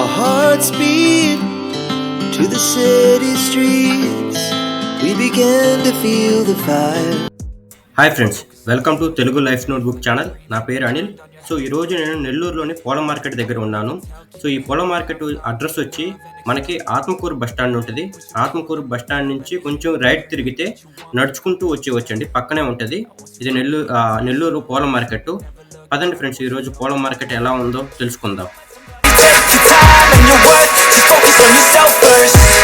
Our hearts beat to the city streets. We began to feel the fire. Hi friends welcome to Telugu life notebook channel నా పేరు Anil. So ఈరోజు నేను నెల్లూరులోని పూల market దగ్గర ఉన్నాను. సో ఈ పూల మార్కెట్ అడ్రస్ వచ్చి మనకి ఆత్మకూరు బస్ స్టాండ్ ఉంటుంది. ఆత్మకూరు బస్ స్టాండ్ నుంచి కొంచెం రైట్ తిరిగితే నడుచుకుంటూ వచ్చి వచ్చండి పక్కనే ఉంటుంది. ఇది నెల్లూరు నెల్లూరు పూల మార్కెట్. పదండి ఫ్రెండ్స్ ఈరోజు పూల మార్కెట్ ఎలా ఉందో తెలుసుకుందాం. And your worth, just focus on yourself first.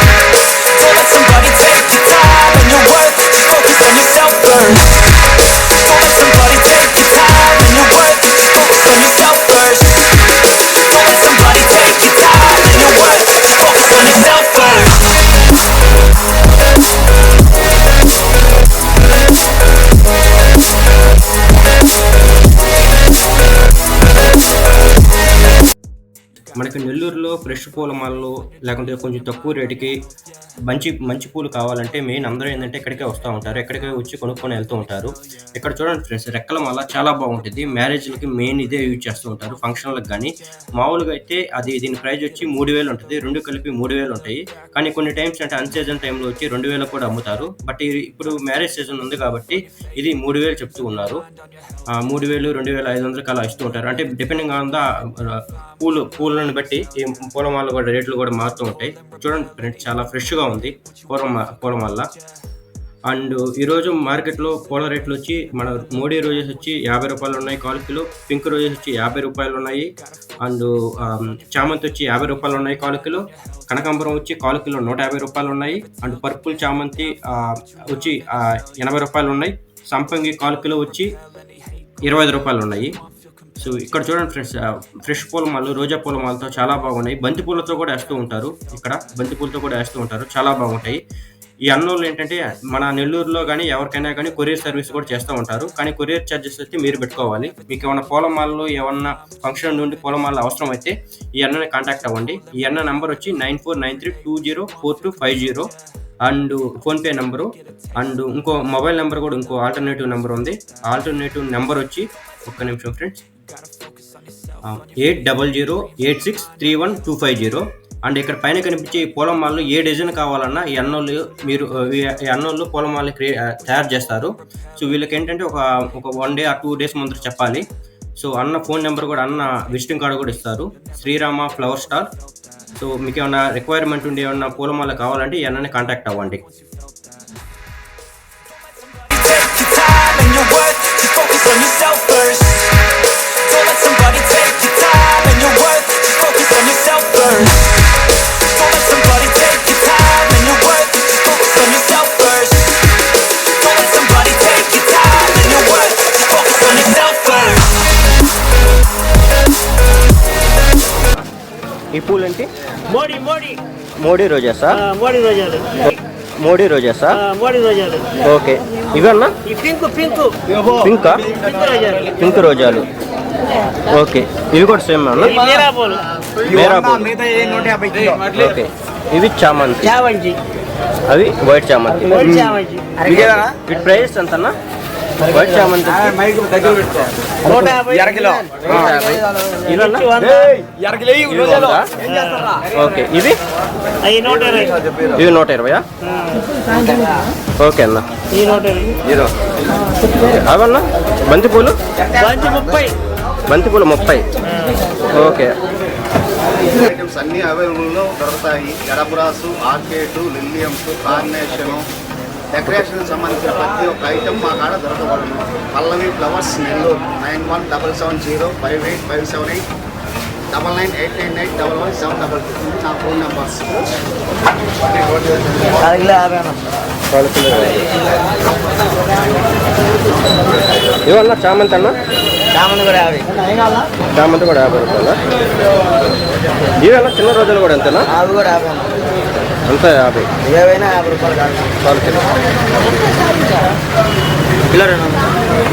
మనకి నెల్లూరులో ఫ్రెష్ పూల మాలలు లేకుంటే కొంచెం తక్కువ రేటుకి మంచి మంచి పూలు కావాలంటే మెయిన్ అందరూ ఏంటంటే ఇక్కడికే వస్తూ ఉంటారు. ఎక్కడికే వచ్చి కొనుక్కొని వెళ్తూ ఉంటారు. ఇక్కడ చూడండి ఫ్రెండ్స్ రెక్కల మాల చాలా బాగుంటుంది. మ్యారేజ్లకి మెయిన్ ఇదే యూజ్ చేస్తూ ఉంటారు ఫంక్షన్లకు కానీ మామూలుగా అయితే అది దీని ప్రైస్ వచ్చి మూడు వేలు ఉంటుంది. రెండు కలిపి మూడు వేలు ఉంటాయి. కానీ కొన్ని టైమ్స్ అంటే అన్ సీజన్ టైంలో వచ్చి రెండు వేలు కూడా అమ్ముతారు. బట్ ఇది ఇప్పుడు మ్యారేజ్ సీజన్ ఉంది కాబట్టి ఇది మూడు వేలు చెప్తూ ఉన్నారు. ఆ, మూడు వేలు రెండు వేల ఐదు వందలకి అలా ఇస్తూ ఉంటారు. అంటే డిపెండింగ్ ఆన్ ద పూలు పూలను బట్టి ఈ పూలమాల కూడా రేట్లు కూడా మారుతూ ఉంటాయి. చూడండి ఫ్రెండ్ చాలా ఫ్రెష్గా ఉంది పూల పూలమాల. అండ్ ఈరోజు మార్కెట్లో పూల రేట్లు వచ్చి మన మోడీ రోజెస్ వచ్చి యాభై రూపాయలు ఉన్నాయి కాల్ కిలో పింక్ రోజెస్ వచ్చి యాభై రూపాయలు ఉన్నాయి. అండ్ చామంతి వచ్చి యాభై రూపాయలు ఉన్నాయి కాల్ కిలో కనకాంబరం వచ్చి కాల్ కిలో నూట యాభై రూపాయలు ఉన్నాయి. అండ్ పర్పుల్ చామంతి వచ్చి ఎనభై రూపాయలు ఉన్నాయి. సంపంగి కాల్ కిలో వచ్చి ఇరవై ఐదు రూపాయలు ఉన్నాయి. సో ఇక్కడ చూడండి ఫ్రెండ్స్ ఫ్రెష్ పూల మాలు రోజా పూల మాలతో చాలా బాగున్నాయి. బంతి పూలతో కూడా వేస్తూ ఉంటారు ఇక్కడ. బంతి పూలతో కూడా వేస్తూ ఉంటారు. చాలా బాగుంటాయి. ఈ అన్నోళ్ళు ఏంటంటే మన నెల్లూరులో కానీ ఎవరికైనా కానీ కొరియర్ సర్వీస్ కూడా చేస్తూ ఉంటారు. కానీ కొరియర్ ఛార్జెస్ అయితే మీరు పెట్టుకోవాలి. మీకు ఏమైనా పూలమాలలో ఏమన్నా ఫంక్షన్ నుండి పూలమాల అవసరం అయితే ఈ అన్నని కాంటాక్ట్ అవ్వండి. ఈ అన్న నెంబర్ వచ్చి nine four nine three two zero four two five zero. And PhonePe number. And ఇంకో మొబైల్ నెంబర్ కూడా ఇంకో ఆల్టర్నేటివ్ నెంబర్ ఉంది. ఆల్టర్నేటివ్ నెంబర్ వచ్చి ఒక్క నిమిషం friends eight double zero eight six three one two five zero and ఇక్కడ పైన కనిపించే ఈ పూలమాలను ఏ డిజైన్ కావాలన్నా ఈ అన్నోళ్ళు మీరు ఈ అన్నోళ్ళు పూల క్రియే తయారు చేస్తారు. సో వీళ్ళకి ఏంటంటే ఒక ఒక వన్ డే ఆ టూ డేస్ ముందు చెప్పాలి. సో అన్న ఫోన్ నెంబర్ కూడా అన్న విజిటింగ్ కార్డు కూడా ఇస్తారు. Srirama flower star. సో మీకు ఏమైనా రిక్వైర్మెంట్ ఉండి ఏమన్నా పూలమాల కావాలంటే ఈ అన్నని కాంటాక్ట్ అవ్వండి. ఈ పూలంటే మోడీ మోడీ. మోడీ రోజెసా ఆ, మోడీ రోజాలు మోడీ రోజెసా ఆ, మోడీ రోజాలు ఓకే. ఇవన్నా పింక్ పింక్. పింకా? పింక్ రోజాలు. ఓకే. ఇవి కూడా సేమ్ అన్న? ఓకే. ఇవి చామంతి. అవి వైట్ చామంతి. వైట్ ప్రైస్ ఎంత అన్న వైట్ చామంతి నూట? ఓకే. ఇరవయా? ఓకే అన్న. ఈ నూట ఇరవై. అవన్నా? బంతిపూలు? ముప్పై. బంతిపూలు ముప్పై. ఓకే. ఐటమ్స్ అన్ని అవైలబుల్లో దొరుకుతాయి. ఎడబ్రాసు ఆర్కేటు లిలియమ్స్ కార్నేషను డెకరేషన్ సంబంధించిన ప్రతి ఒక్క ఐటమ్ మా కాడ దొరకబడును. Pallavi flowers Nellore nine one double seven zero five eight five seven eight double nine eight nine eight double one seven double two. నా ఫోన్ నెంబర్స్. ఇవన్నా చామంతి అన్న? చామంతి కూడా యాభై. చామంతి కూడా యాభై రూపాయలు? ఇవన్నా చిన్న రోజులు కూడా అంతేనా అవి కూడా యాభై అంతా యాభై. ఏవైనా యాభై రూపాయలు చాలు కిలో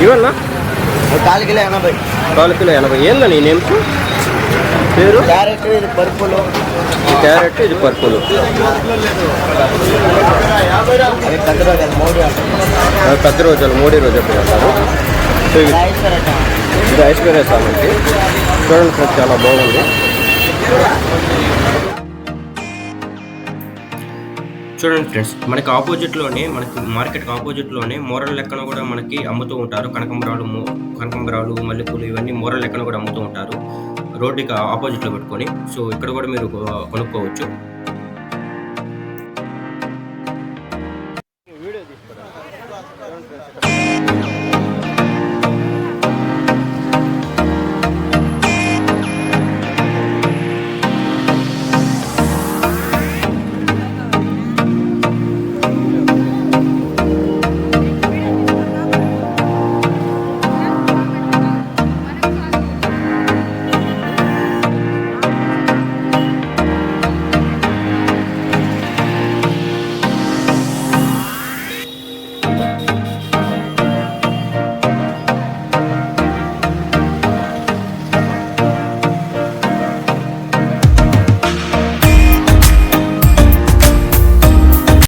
ఇవన్నా కాలు కిలో ఎనభై. కాలు కిలో ఎనభై. ఏందని ఈ నేమ్స్? పేరు? క్యారెట్ ఇది పరుపులు. క్యారెట్ ఇది పర్పుల్. అవి పెద్ద రోజాలు మూడు పెద్ద రోజులు మోడీ రోజు ఎప్పుడు సో ఇది ఐశ్వర్య సామంతి చూడండి చాలా బాగుంది. చూడండి ఫ్రెండ్స్ మనకి ఆపోజిట్లోనే మనకి మార్కెట్ ఆపోజిట్లోనే మోరల్ లెక్కన కూడా మనకి అమ్ముతూ ఉంటారు. కనకంబరాలు కనకంబరాలు మల్లెపూలు ఇవన్నీ మోరల్ లెక్కన కూడా అమ్ముతూ ఉంటారు. రోడ్డుకి ఆపోజిట్లో పెట్టుకొని సో ఇక్కడ కూడా మీరు కొనుక్కోవచ్చు.